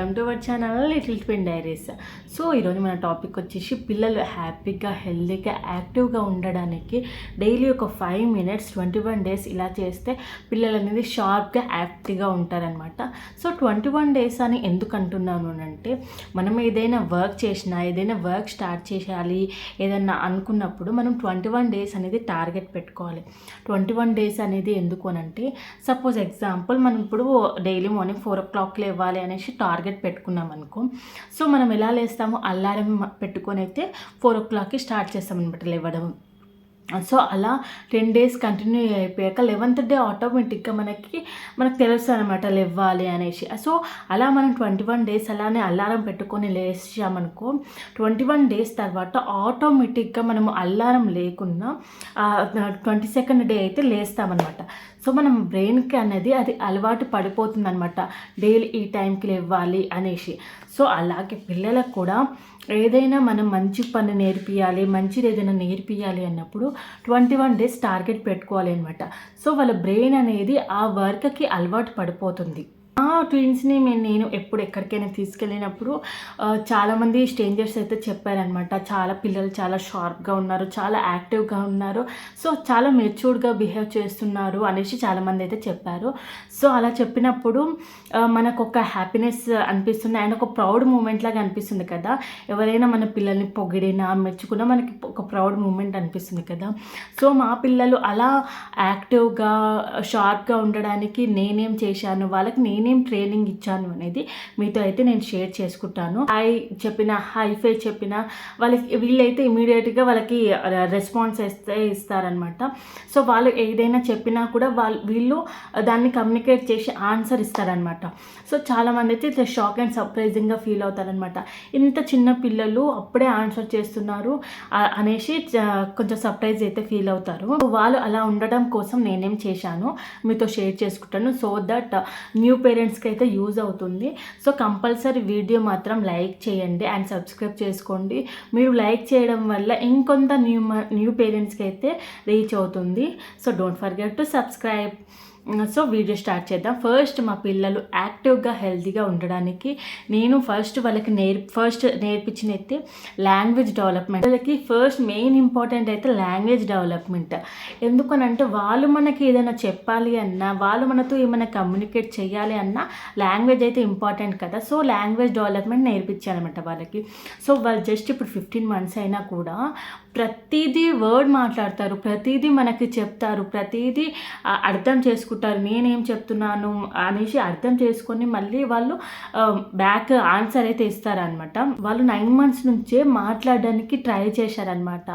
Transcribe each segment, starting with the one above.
Welcome to our channel little twin diaries. So ఈరోజు మన topic వచ్చేసి పిల్లలు హ్యాపీగా హెల్తీగా యాక్టివ్గా ఉండడానికి డైలీ ఒక five minutes twenty one days ఇలా చేస్తే పిల్లలు అనేది షార్ప్గా యాక్టివ్గా ఉంటారనమాట సో ట్వంటీ వన్ డేస్ అని ఎందుకు అంటున్నాను అంటే మనం ఏదైనా వర్క్ చేసినా ఏదైనా వర్క్ స్టార్ట్ చేయాలి ఏదైనా అనుకున్నప్పుడు మనం ట్వంటీ వన్ డేస్ అనేది టార్గెట్ పెట్టుకోవాలి. ట్వంటీ వన్ డేస్ అనేది ఎందుకు అని అంటే సపోజ్ ఎగ్జాంపుల్ మనం ఇప్పుడు daily morning four o'clock లేవాలి అనేసి టార్గెట్ పెట్టుకున్నాం అనుకో సో మనం ఎలా మనము అల్లారం పెట్టుకొని అయితే ఫోర్ ఓ క్లాక్కి స్టార్ట్ చేస్తామన్నమాట లేవడం సో అలా టెన్ డేస్ కంటిన్యూ అయిపోయాక లెవెన్త్ డే ఆటోమేటిక్గా మనకి మనకు తెలుస్తుంది అనమాట లేవ్వాలి అనేసి. సో అలా మనం ట్వంటీ వన్ డేస్ అలానే అల్లారం పెట్టుకొని లేచామనుకో ట్వంటీ వన్ డేస్ తర్వాత ఆటోమేటిక్గా మనము అల్లారం లేకుండా ట్వంటీ సెకండ్ డే అయితే లేస్తామన్నమాట. సో మనం బ్రెయిన్కి అనేది అది అలవాటు పడిపోతుందనమాట డైలీ ఈ టైంకి లేవ్వాలి అనేసి. సో అలాగే పిల్లలకు కూడా ఏదైనా మనం మంచి పని నేర్పియాలి మంచిది ఏదైనా నేర్పియాలి అన్నప్పుడు ట్వంటీ వన్ డేస్ టార్గెట్ పెట్టుకోవాలి అనమాట సో వాళ్ళ బ్రెయిన్ అనేది ఆ వర్క్కి అలవాటు పడిపోతుంది. ఆ ట్విన్స్ని మేము నేను ఎప్పుడు ఎక్కడికైనా తీసుకెళ్ళినప్పుడు చాలామంది స్ట్రేంజర్స్ అయితే చెప్పారనమాట చాలా పిల్లలు చాలా షార్ప్గా ఉన్నారు చాలా యాక్టివ్గా ఉన్నారు. సో చాలా మెచ్యూర్డ్గా బిహేవ్ చేస్తున్నారు అనేసి చాలామంది అయితే చెప్పారు. సో అలా చెప్పినప్పుడు మనకు ఒక హ్యాపీనెస్ అనిపిస్తుంది. అండ్ ఒక ప్రౌడ్ మూమెంట్ లాగా అనిపిస్తుంది కదా. ఎవరైనా మన పిల్లల్ని పొగిడినా మెచ్చుకున్నా మనకి ఒక ప్రౌడ్ మూమెంట్ అనిపిస్తుంది కదా. సో మా పిల్లలు అలా యాక్టివ్గా షార్ప్గా ఉండడానికి నేనేం చేశాను? వాళ్ళకి నేను ట్రైనింగ్ ఇచ్చాను అనేది మీతో అయితే నేను షేర్ చేసుకుంటాను. హాయ్ చెప్పిన హై ఫై చెప్పిన వాళ్ళకి వీళ్ళైతే ఇమీడియట్గా వాళ్ళకి రెస్పాన్స్ ఇస్తే ఇస్తారనమాట సో వాళ్ళు ఏదైనా చెప్పినా కూడా వాళ్ళు వీళ్ళు దాన్ని కమ్యూనికేట్ చేసి ఆన్సర్ ఇస్తారనమాట సో చాలామంది అయితే ఇట్లా షాక్ అండ్ సర్ప్రైజింగ్గా ఫీల్ అవుతారనమాట ఇంత చిన్న పిల్లలు అప్పుడే ఆన్సర్ చేస్తున్నారు అనేసి కొంచెం సర్ప్రైజ్ అయితే ఫీల్ అవుతారు. వాళ్ళు అలా ఉండడం కోసం నేనేం చేశాను మీతో షేర్ చేసుకుంటాను. సో దట్ న్యూ పేరెంట్స్కి అయితే యూజ్ అవుతుంది. సో కంపల్సరీ వీడియో మాత్రం లైక్ చేయండి అండ్ సబ్స్క్రైబ్ చేసుకోండి. మీరు లైక్ చేయడం వల్ల ఇంకొంత న్యూ న్యూ పేరెంట్స్కి అయితే రీచ్ అవుతుంది. So don't forget to subscribe so video start చేద్దాం. ఫస్ట్ మా పిల్లలు యాక్టివ్గా హెల్తీగా ఉండడానికి నేను ఫస్ట్ వాళ్ళకి నేర్ ఫస్ట్ నేర్పించిన అయితే లాంగ్వేజ్ డెవలప్మెంట్ వాళ్ళకి ఫస్ట్ మెయిన్ ఇంపార్టెంట్ అయితే లాంగ్వేజ్ డెవలప్మెంట్ ఎందుకనంటే వాళ్ళు మనకి ఏదైనా చెప్పాలి అన్నా వాళ్ళు మనతో ఏమైనా కమ్యూనికేట్ చేయాలి అన్నా లాంగ్వేజ్ అయితే ఇంపార్టెంట్ కదా. సో లాంగ్వేజ్ డెవలప్మెంట్ నేర్పించాలన్నమాట వాళ్ళకి. సో వాళ్ళు జస్ట్ ఇప్పుడు ఫిఫ్టీన్ మంత్స్ అయినా కూడా ప్రతిదీ వర్డ్ మాట్లాడతారు ప్రతిదీ మనకి చెప్తారు ప్రతిదీ అర్థం చేసుకుంటారు. నేనేం చెప్తున్నాను అనేసి అర్థం చేసుకొని మళ్ళీ వాళ్ళు బ్యాక్ ఆన్సర్ అయితే ఇస్తారనమాట వాళ్ళు నైన్ మంత్స్ నుంచే మాట్లాడడానికి ట్రై చేశారనమాట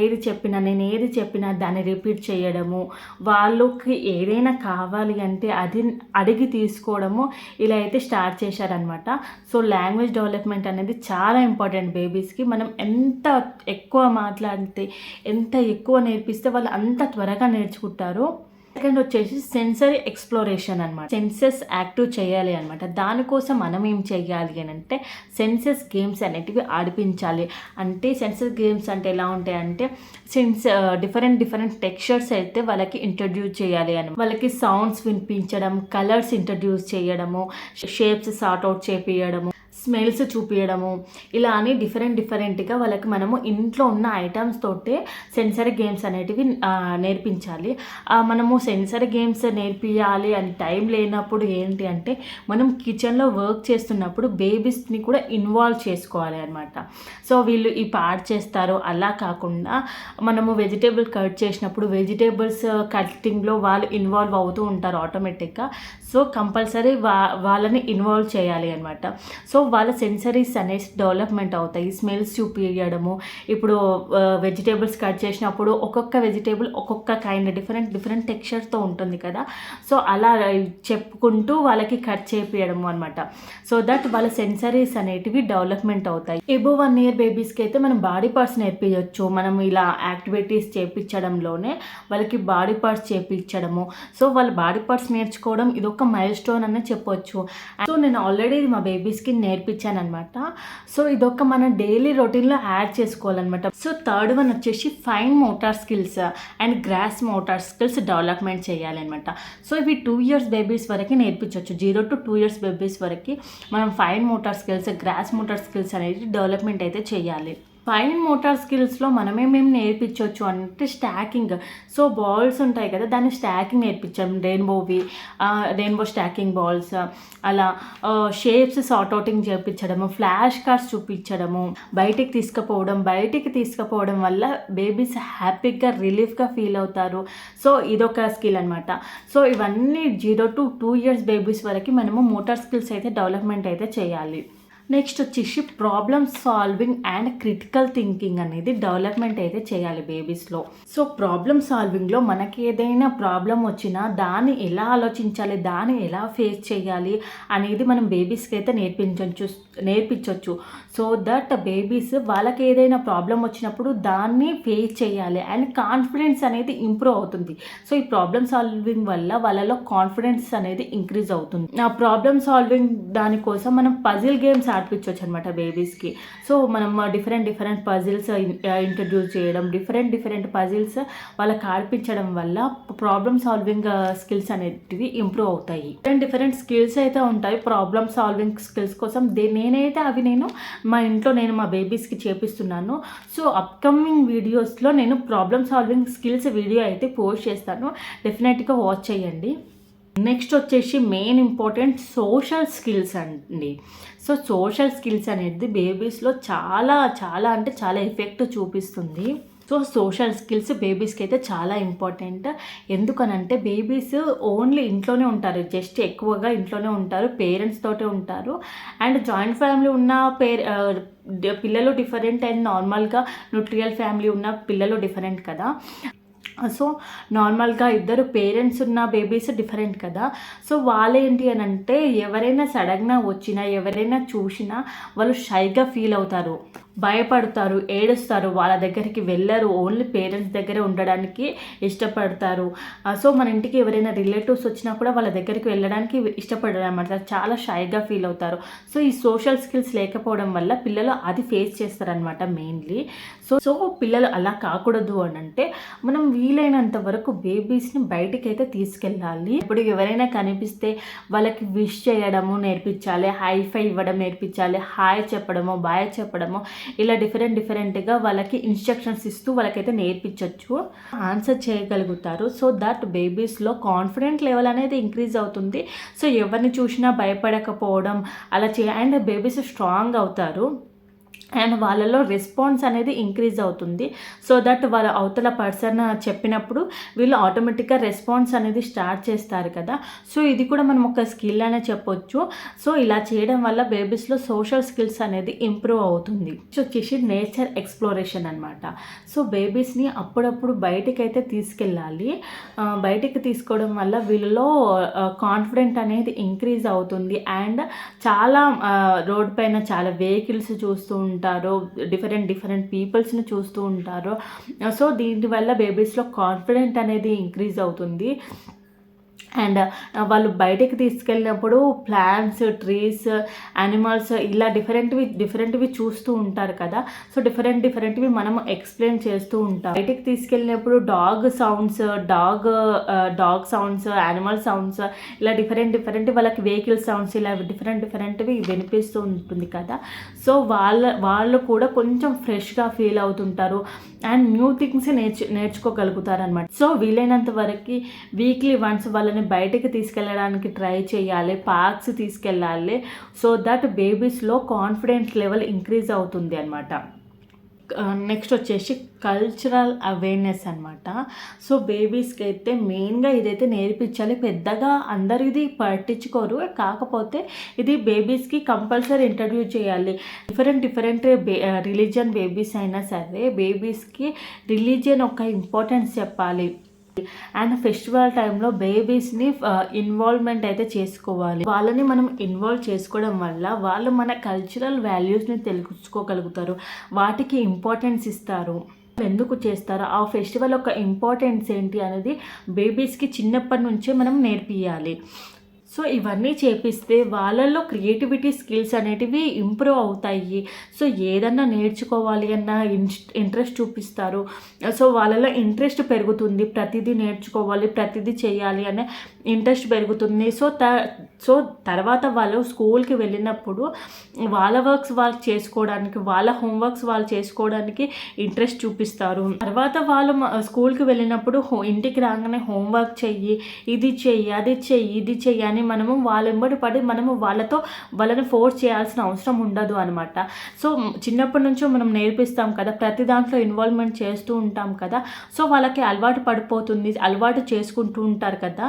ఏది చెప్పినా నేను ఏది చెప్పినా దాన్ని రిపీట్ చేయడము వాళ్ళకి ఏదైనా కావాలి అంటే అది అడిగి తీసుకోవడము ఇలా అయితే స్టార్ట్ చేశారనమాట సో లాంగ్వేజ్ డెవలప్మెంట్ అనేది చాలా ఇంపార్టెంట్ బేబీస్కి మనం ఎంత ఎక్కువ మాట్లాడితే ఎంత ఎక్కువ నేర్పిస్తే వాళ్ళు అంత త్వరగా నేర్చుకుంటారు. సెకండ్ వచ్చేసి సెన్సరీ ఎక్స్ప్లోరేషన్ అనమాట సెన్సెస్ యాక్టివ్ చేయాలి అనమాట దానికోసం మనం ఏం చేయాలి అని అంటే సెన్సెస్ గేమ్స్ అనేటివి ఆడిపించాలి. అంటే సెన్సెస్ గేమ్స్ అంటే ఎలా ఉంటాయి అంటే సెన్స్ డిఫరెంట్ డిఫరెంట్ టెక్స్చర్స్ అయితే వాళ్ళకి ఇంట్రడ్యూస్ చేయాలి అని వాళ్ళకి సౌండ్స్ వినిపించడం కలర్స్ ఇంట్రడ్యూస్ చేయడము షేప్స్ సార్ట్ అవుట్ చేపియడము. స్మెల్స్ చూపించడము ఇలా అని డిఫరెంట్ డిఫరెంట్గా వాళ్ళకి మనము ఇంట్లో ఉన్న ఐటమ్స్ తోటే సెన్సరీ గేమ్స్ అనేటివి నేర్పించాలి. మనము సెన్సరీ గేమ్స్ నేర్పించాలి అని టైం లేనప్పుడు ఏంటి అంటే మనం కిచెన్లో వర్క్ చేస్తున్నప్పుడు బేబీస్ని కూడా ఇన్వాల్వ్ చేసుకోవాలి అనమాట సో వీళ్ళు ఈ పాడ్ చేస్తారు. అలా కాకుండా మనము వెజిటేబుల్ కట్ చేసినప్పుడు వెజిటేబుల్స్ కటింగ్లో uh, వాళ్ళు ఇన్వాల్వ్ అవుతూ ఉంటారు ఆటోమేటిక్గా సో కంపల్సరీ వా వాళ్ళని ఇన్వాల్వ్ చేయాలి అనమాట సో వాళ్ళ సెన్సరీస్ అనేసి డెవలప్మెంట్ అవుతాయి. స్మెల్స్ చూపించడము ఇప్పుడు వెజిటేబుల్స్ కట్ చేసినప్పుడు ఒక్కొక్క వెజిటేబుల్ ఒక్కొక్క కైండ్ డిఫరెంట్ డిఫరెంట్ టెక్స్చర్తో ఉంటుంది కదా. సో అలా చెప్పుకుంటూ వాళ్ళకి కట్ చేపియడము అనమాట సో దట్ వాళ్ళ సెన్సరీస్ అనేటివి డెవలప్మెంట్ అవుతాయి. ఎబో వన్ ఇయర్ బేబీస్కి అయితే మనం బాడీ పార్ట్స్ నేర్పించవచ్చు మనం ఇలా యాక్టివిటీస్ చేపించడంలోనే వాళ్ళకి బాడీ పార్ట్స్ చేపించడము సో వాళ్ళ బాడీ పార్ట్స్ నేర్చుకోవడం ఇది ఒక మైల్ స్టోన్ అనే చెప్పొచ్చు. సో నేను ఆల్రెడీ మా బేబీస్కి నేర్ నేర్పించాను అనమాట సో ఇదొక మన డైలీ రొటీన్లో యాడ్ చేసుకోవాలన్నమాట. సో థర్డ్ వన్ వచ్చేసి fine motor skills and gross motor skills development చేయాలన్నమాట. సో ఇవి టూ ఇయర్స్ బేబీస్ వరకు నేర్పించవచ్చు zero to two years babies వరకు మనం fine motor skills gross motor skills అనేది డెవలప్మెంట్ అయితే చేయాలి. ఫైన్ మోటార్ స్కిల్స్లో మనమే మేము నేర్పించవచ్చు అంటే స్టాకింగ్. సో బాల్స్ ఉంటాయి కదా దాన్ని స్టాకింగ్ నేర్పించాం. రెయిన్బోవి రెయిన్బో స్టాకింగ్ బాల్స్ అలా షేప్స్ సార్ట్ అవుటింగ్ చేయించడము ఫ్లాష్ కార్డ్స్ చూపించడము బయటికి తీసుకుపోవడం బయటికి తీసుకుపోవడం వల్ల బేబీస్ హ్యాపీగా రిలీఫ్గా ఫీల్ అవుతారు. సో ఇదొక స్కిల్ అనమాట సో ఇవన్నీ zero to two years babies వరకు మనము మోటార్ స్కిల్స్ అయితే డెవలప్మెంట్ అయితే చేయాలి. నెక్స్ట్ వచ్చేసి problem solving and critical thinking అనేది డెవలప్మెంట్ అయితే చేయాలి బేబీస్లో సో ప్రాబ్లమ్ సాల్వింగ్లో మనకి ఏదైనా ప్రాబ్లం వచ్చినా దాన్ని ఎలా ఆలోచించాలి దాన్ని ఎలా ఫేస్ చేయాలి అనేది మనం బేబీస్కి అయితే నేర్పించవచ్చు నేర్పించవచ్చు సో దట్ బేబీస్ వాళ్ళకి ఏదైనా ప్రాబ్లం వచ్చినప్పుడు దాన్ని ఫేస్ చేయాలి అండ్ కాన్ఫిడెన్స్ అనేది ఇంప్రూవ్ అవుతుంది. సో ఈ ప్రాబ్లమ్ సాల్వింగ్ వల్ల వాళ్ళలో కాన్ఫిడెన్స్ అనేది ఇంక్రీజ్ అవుతుంది. ఆ ప్రాబ్లమ్ సాల్వింగ్ దానికోసం మనం పజిల్ గేమ్స్ ఆడిపించవచ్చు అనమాట బేబీస్కి సో మనం డిఫరెంట్ డిఫరెంట్ పజిల్స్ ఇంట్రడ్యూస్ చేయడం డిఫరెంట్ డిఫరెంట్ పజిల్స్ వాళ్ళకి ఆడిపించడం వల్ల ప్రాబ్లమ్ సాల్వింగ్ స్కిల్స్ అనేటివి ఇంప్రూవ్ అవుతాయి. డిఫరెంట్ డిఫరెంట్ స్కిల్స్ అయితే ఉంటాయి. ప్రాబ్లమ్ సాల్వింగ్ స్కిల్స్ కోసం దే- నేనైతే అవి నేను మా ఇంట్లో నేను మా బేబీస్కి చేపిస్తున్నాను. సో అప్కమింగ్ వీడియోస్లో నేను ప్రాబ్లమ్ సాల్వింగ్ స్కిల్స్ వీడియో అయితే పోస్ట్ చేస్తాను. డెఫినెట్గా వాచ్ చేయండి. నెక్స్ట్ వచ్చేసి మెయిన్ ఇంపార్టెంట్ సోషల్ స్కిల్స్ అండి. సో సోషల్ స్కిల్స్ అనేది బేబీస్లో చాలా చాలా అంటే చాలా ఎఫెక్ట్ చూపిస్తుంది. సో సోషల్ స్కిల్స్ బేబీస్కి అయితే చాలా ఇంపార్టెంట్ ఎందుకనంటే బేబీస్ ఓన్లీ ఇంట్లోనే ఉంటారు. జస్ట్ ఎక్కువగా ఇంట్లోనే ఉంటారు. పేరెంట్స్ తోటే ఉంటారు. అండ్ జాయింట్ ఫ్యామిలీ ఉన్న పేర్ పిల్లలు డిఫరెంట్ అండ్ నార్మల్గా న్యూట్రియల్ ఫ్యామిలీ ఉన్న పిల్లలు డిఫరెంట్ కదా. సో నార్మల్గా ఇద్దరు పేరెంట్స్ ఉన్న బేబీస్ డిఫరెంట్ కదా. సో వాళ్ళేంటి అని అంటే ఎవరైనా సడన్గా వచ్చినా ఎవరైనా చూసినా వాళ్ళు షైగా ఫీల్ అవుతారు. భయపడతారు ఏడుస్తారు వాళ్ళ దగ్గరికి వెళ్ళరు ఓన్లీ పేరెంట్స్ దగ్గరే ఉండడానికి ఇష్టపడతారు. సో మన ఇంటికి ఎవరైనా రిలేటివ్స్ వచ్చినా కూడా వాళ్ళ దగ్గరికి వెళ్ళడానికి ఇష్టపడరు అనమాట చాలా షైగా ఫీల్ అవుతారు. సో ఈ సోషల్ స్కిల్స్ లేకపోవడం వల్ల పిల్లలు అది ఫేస్ చేస్తారనమాట మెయిన్లీ సో సో పిల్లలు అలా కాకూడదు అని అంటే మనం వీలైనంత వరకు బేబీస్ని బయటికి అయితే తీసుకెళ్ళాలి. ఇప్పుడు ఎవరైనా కనిపిస్తే వాళ్ళకి విష్ చేయడము నేర్పించాలి హై ఫై ఇవ్వడం నేర్పించాలి హాయ్ చెప్పడము బాయ్ చెప్పడము ఇలా డిఫరెంట్ డిఫరెంట్గా వాళ్ళకి ఇన్స్ట్రక్షన్స్ ఇస్తూ వాళ్ళకైతే నేర్పించవచ్చు ఆన్సర్ చేయగలుగుతారు. సో దట్ బేబీస్లో కాన్ఫిడెంట్ లెవెల్ అనేది ఇంక్రీజ్ అవుతుంది. సో ఎవరిని చూసినా భయపడకపోవడం అలా చే అండ్ బేబీస్ స్ట్రాంగ్ అవుతారు. అండ్ వాళ్ళలో రెస్పాన్స్ అనేది ఇంక్రీజ్ అవుతుంది. సో దట్ వాళ్ళ అవతల పర్సన్ చెప్పినప్పుడు వీళ్ళు ఆటోమేటిక్గా రెస్పాన్స్ అనేది స్టార్ట్ చేస్తారు కదా. సో ఇది కూడా మనం ఒక స్కిల్ అనే చెప్పొచ్చు. సో ఇలా చేయడం వల్ల బేబీస్లో సోషల్ స్కిల్స్ అనేది ఇంప్రూవ్ అవుతుంది. సో వచ్చేసి నేచర్ ఎక్స్ప్లోరేషన్ అనమాట సో బేబీస్ని అప్పుడప్పుడు బయటికి అయితే తీసుకెళ్ళాలి బయటికి తీసుకోవడం వల్ల వీళ్ళలో కాన్ఫిడెంట్ అనేది ఇంక్రీజ్ అవుతుంది. అండ్ చాలా రోడ్ పైన చాలా వెహికల్స్ చూస్తూ ఉంటారు డిఫరెంట్ డిఫరెంట్ పీపుల్స్ని చూస్తూ ఉంటారు. సో దీనివల్ల బేబీస్లో కాన్ఫిడెంట్ అనేది ఇంక్రీజ్ అవుతుంది. అండ్ వాళ్ళు బయటికి తీసుకెళ్ళినప్పుడు ప్లాంట్స్ ట్రీస్ యానిమల్స్ ఇలా డిఫరెంట్వి డిఫరెంట్వి చూస్తూ ఉంటారు కదా. సో డిఫరెంట్ డిఫరెంట్వి మనం ఎక్స్ప్లెయిన్ చేస్తూ ఉంటాం. బయటికి తీసుకెళ్ళినప్పుడు dog sounds dog dog sounds animal sounds ఇలా డిఫరెంట్ డిఫరెంట్ వాళ్ళకి వెహికల్ సౌండ్స్ ఇలా డిఫరెంట్ డిఫరెంట్వి వినిపిస్తూ ఉంటుంది కదా. సో వాళ్ళ వాళ్ళు కూడా కొంచెం ఫ్రెష్గా ఫీల్ అవుతుంటారు. అండ్ న్యూ థింగ్స్ నేర్చు నేర్చుకోగలుగుతారనమాట సో వీలైనంత వరకు వీక్లీ వన్స్ వాళ్ళని బయటకు తీసుకెళ్ళడానికి ట్రై చేయాలి పార్క్స్ తీసుకెళ్ళాలి సో దట్ బేబీస్లో కాన్ఫిడెన్స్ లెవెల్ ఇంక్రీజ్ అవుతుంది అనమాట నెక్స్ట్ వచ్చేసి కల్చరల్ అవేర్నెస్ అనమాట సో బేబీస్కి అయితే మెయిన్గా ఇదైతే నేర్పించాలి. పెద్దగా అందరు ఇది పట్టించుకోరు. కాకపోతే ఇది బేబీస్కి కంపల్సరీ ఇంట్రడ్యూస్ చేయాలి. డిఫరెంట్ డిఫరెంట్ బే రిలీజియన్ బేబీస్ అయినా సరే బేబీస్కి రిలీజియన్ ఒక ఇంపార్టెన్స్ చెప్పాలి. అండ్ ఫెస్టివల్ టైంలో బేబీస్ని ఇన్వాల్వ్మెంట్ అయితే చేసుకోవాలి. వాళ్ళని మనం ఇన్వాల్వ్ చేసుకోవడం వల్ల వాళ్ళు మన కల్చరల్ వాల్యూస్ని తెలుసుకోగలుగుతారు. వాటికి ఇంపార్టెన్స్ ఇస్తారు. ఎందుకు చేస్తారు? ఆ ఫెస్టివల్ యొక్క ఇంపార్టెన్స్ ఏంటి అనేది బేబీస్కి చిన్నప్పటి నుంచే మనం నేర్పియాలి. సో ఇవన్నీ చేపిస్తే వాళ్ళల్లో క్రియేటివిటీ స్కిల్స్ అనేటివి ఇంప్రూవ్ అవుతాయి. సో ఏదన్నా నేర్చుకోవాలి అన్న ఇంట్రెస్ట్ చూపిస్తారు. సో వాళ్ళలో ఇంట్రెస్ట్ పెరుగుతుంది. ప్రతిదీ నేర్చుకోవాలి ప్రతిదీ చేయాలి అనే ఇంట్రెస్ట్ పెరుగుతుంది. సో త సో తర్వాత వాళ్ళు స్కూల్కి వెళ్ళినప్పుడు వాళ్ళ వర్క్స్ వాళ్ళు చేసుకోవడానికి వాళ్ళ హోంవర్క్స్ వాళ్ళు చేసుకోవడానికి ఇంట్రెస్ట్ చూపిస్తారు. తర్వాత వాళ్ళు స్కూల్కి వెళ్ళినప్పుడు హో- ఇంటికి రాగానే హోంవర్క్ చెయ్యి ఇది చెయ్యి అది చెయ్యి ఇది చెయ్యి అని మనము వాళ్ళ వెంబడి పడి మనము వాళ్ళతో వాళ్ళని ఫోర్స్ చేయాల్సిన అవసరం ఉండదు అనమాట సో చిన్నప్పటి నుంచో మనం నేర్పిస్తాం కదా ప్రతి దాంట్లో ఇన్వాల్వ్మెంట్ చేస్తూ ఉంటాం కదా సో వాళ్ళకి అలవాటు పడిపోతుంది అలవాటు చేసుకుంటూ ఉంటారు కదా.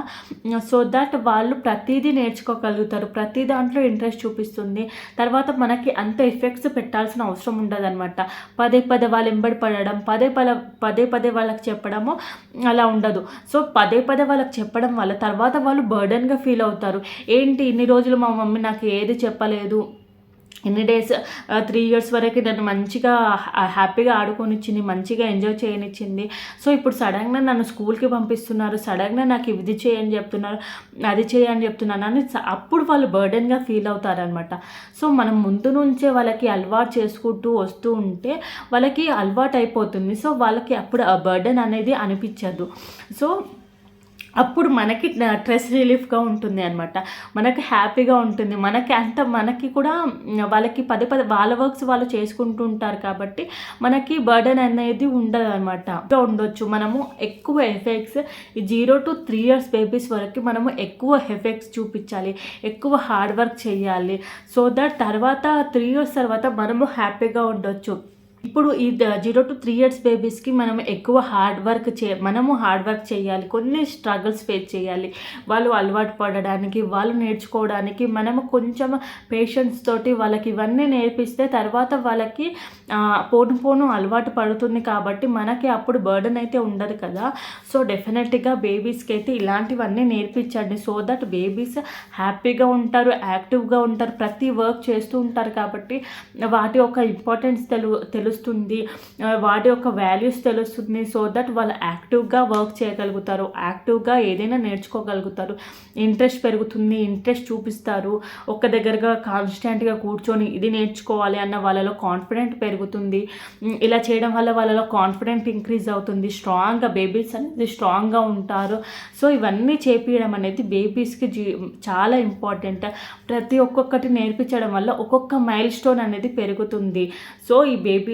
సో దట్ వాళ్ళు ప్రతిదీ నేర్చుకోగలుగుతారు ప్రతి దాంట్లో ఇంట్రెస్ట్ చూపిస్తుంది. తర్వాత మనకి అంత ఎఫెక్ట్స్ పెట్టాల్సిన అవసరం ఉండదు పదే పదే వాళ్ళు ఎంబడి పడడం పదే పదే పదే పదే వాళ్ళకి చెప్పడము అలా ఉండదు. సో పదే పదే వాళ్ళకి చెప్పడం వల్ల తర్వాత వాళ్ళు బర్డన్గా ఫీల్ అవుతారు. అవుతారు. ఏంటి ఇన్ని రోజులు మా మమ్మీ నాకు ఏది చెప్పలేదు. ఎన్ని డేస్ త్రీ ఇయర్స్ వరకు నన్ను మంచిగా హ్యాపీగా ఆడుకొనిచ్చింది మంచిగా ఎంజాయ్ చేయనిచ్చింది. సో ఇప్పుడు సడన్గా నన్ను స్కూల్కి పంపిస్తున్నారు. సడన్గా నాకు ఇది చేయని చెప్తున్నారు అది చేయని చెప్తున్నాను అని అప్పుడు వాళ్ళు బర్డెన్గా ఫీల్ అవుతారనమాట సో మనం ముందు నుంచే వాళ్ళకి అలవాటు చేసుకుంటూ వస్తూ ఉంటే వాళ్ళకి అలవాటు అయిపోతుంది. సో వాళ్ళకి అప్పుడు ఆ బర్డెన్ అనేది అనిపించదు. సో అప్పుడు మనకి స్ట్రెస్ రిలీఫ్గా ఉంటుంది అనమాట మనకి హ్యాపీగా ఉంటుంది. మనకి అంత మనకి కూడా వాళ్ళకి పదే పదే వాళ్ళ వర్క్స్ వాళ్ళు చేసుకుంటూ ఉంటారు కాబట్టి మనకి బర్డెన్ అనేది ఉండదు అనమాట ఉండొచ్చు. మనము ఎక్కువ ఎఫెక్ట్స్ ఈ zero to three years babies వరకు మనము ఎక్కువ ఎఫెక్ట్స్ చూపించాలి. ఎక్కువ హార్డ్ వర్క్ చేయాలి. సో దట్ తర్వాత త్రీ ఇయర్స్ తర్వాత మనము హ్యాపీగా ఉండొచ్చు. ఇప్పుడు ఈ జీరో టు త్రీ ఇయర్స్ బేబీస్కి మనం ఎక్కువ హార్డ్ వర్క్ చే మనము హార్డ్ వర్క్ చేయాలి. కొన్ని స్ట్రగుల్స్ ఫేస్ చేయాలి. వాళ్ళు అలవాటు పడడానికి వాళ్ళు నేర్చుకోవడానికి మనము కొంచెం పేషెన్స్ తోటి వాళ్ళకి ఇవన్నీ నేర్పిస్తే తర్వాత వాళ్ళకి పోను పోను అలవాటు పడుతుంది కాబట్టి మనకి అప్పుడు బర్డన్ అయితే ఉండదు కదా. సో డెఫినెట్గా బేబీస్కి అయితే ఇలాంటివన్నీ నేర్పించండి. సో దట్ బేబీస్ హ్యాపీగా ఉంటారు యాక్టివ్గా ఉంటారు ప్రతి వర్క్ చేస్తూ ఉంటారు కాబట్టి వాటి యొక్క ఇంపార్టెన్స్ తెలు తెలు తెలుస్తుంది. వాటి యొక్క వాల్యూస్ తెలుస్తుంది. సో దట్ వాళ్ళు యాక్టివ్గా వర్క్ చేయగలుగుతారు. యాక్టివ్గా ఏదైనా నేర్చుకోగలుగుతారు. ఇంట్రెస్ట్ పెరుగుతుంది. ఇంట్రెస్ట్ చూపిస్తారు. ఒక్క దగ్గరగా కాన్స్టెంట్గా కూర్చొని ఇది నేర్చుకోవాలి అన్న వాళ్ళలో కాన్ఫిడెంట్ పెరుగుతుంది. ఇలా చేయడం వల్ల వాళ్ళలో కాన్ఫిడెంట్ ఇంక్రీజ్ అవుతుంది. స్ట్రాంగ్గా బేబీస్ అనేది స్ట్రాంగ్గా ఉంటారు. సో ఇవన్నీ చేపించడం అనేది బేబీస్కి జీ చాలా ఇంపార్టెంట్ ప్రతి ఒక్కొక్కటి నేర్పించడం వల్ల ఒక్కొక్క మైల్ స్టోన్ అనేది పెరుగుతుంది. సో ఈ baby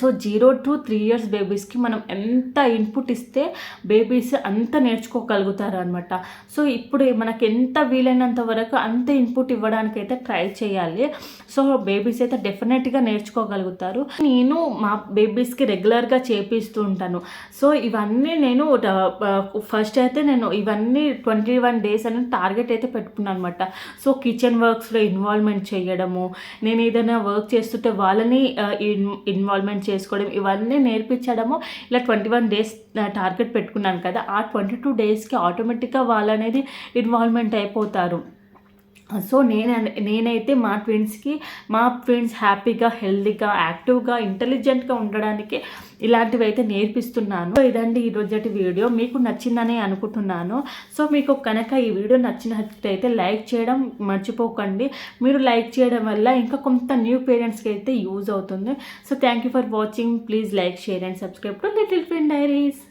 so zero to three years బేబీస్కి మనం ఎంత ఇన్పుట్ ఇస్తే బేబీస్ అంత నేర్చుకోగలుగుతారు అనమాట సో ఇప్పుడు మనకి ఎంత వీలైనంత వరకు అంత ఇన్పుట్ ఇవ్వడానికి అయితే ట్రై చేయాలి. సో బేబీస్ అయితే డెఫినెట్గా నేర్చుకోగలుగుతారు. నేను మా బేబీస్కి రెగ్యులర్గా చేపిస్తూ ఉంటాను. సో ఇవన్నీ నేను ఫస్ట్ అయితే నేను ఇవన్నీ ట్వంటీ వన్ డేస్ అని టార్గెట్ అయితే పెట్టుకున్నాను అనమాట సో కిచెన్ వర్క్స్లో ఇన్వాల్వ్మెంట్ చేయడము నేను ఏదైనా వర్క్ చేస్తుంటే వాళ్ళని ఇన్వాల్వ్మెంట్ చేసుకోవడం ఇవన్నీ నేర్పించడము. ఇలా ట్వంటీ వన్ డేస్ టార్గెట్ పెట్టుకున్నాను కదా ఆ ట్వంటీ టూ డేస్కి ఆటోమేటిక్గా వాళ్ళు అనేది ఇన్వాల్వ్మెంట్ అయిపోతారు. సో నేను నేనైతే మా ట్విన్స్కి మా ట్విన్స్ హ్యాపీగా హెల్తీగా యాక్టివ్గా ఇంటెలిజెంట్గా ఉండడానికి ఇలాంటివి అయితే నేర్పిస్తున్నాను. సో ఇదండి ఈరోజటి వీడియో. మీకు నచ్చిందని అనుకుంటున్నాను. సో మీకు కనుక ఈ వీడియో నచ్చినట్లయితే లైక్ చేయడం మర్చిపోకండి. మీరు లైక్ చేయడం వల్ల ఇంకా కొంత న్యూ పేరెంట్స్కి అయితే యూజ్ అవుతుంది. So thank you for watching. Please like share and subscribe to little twin diaries.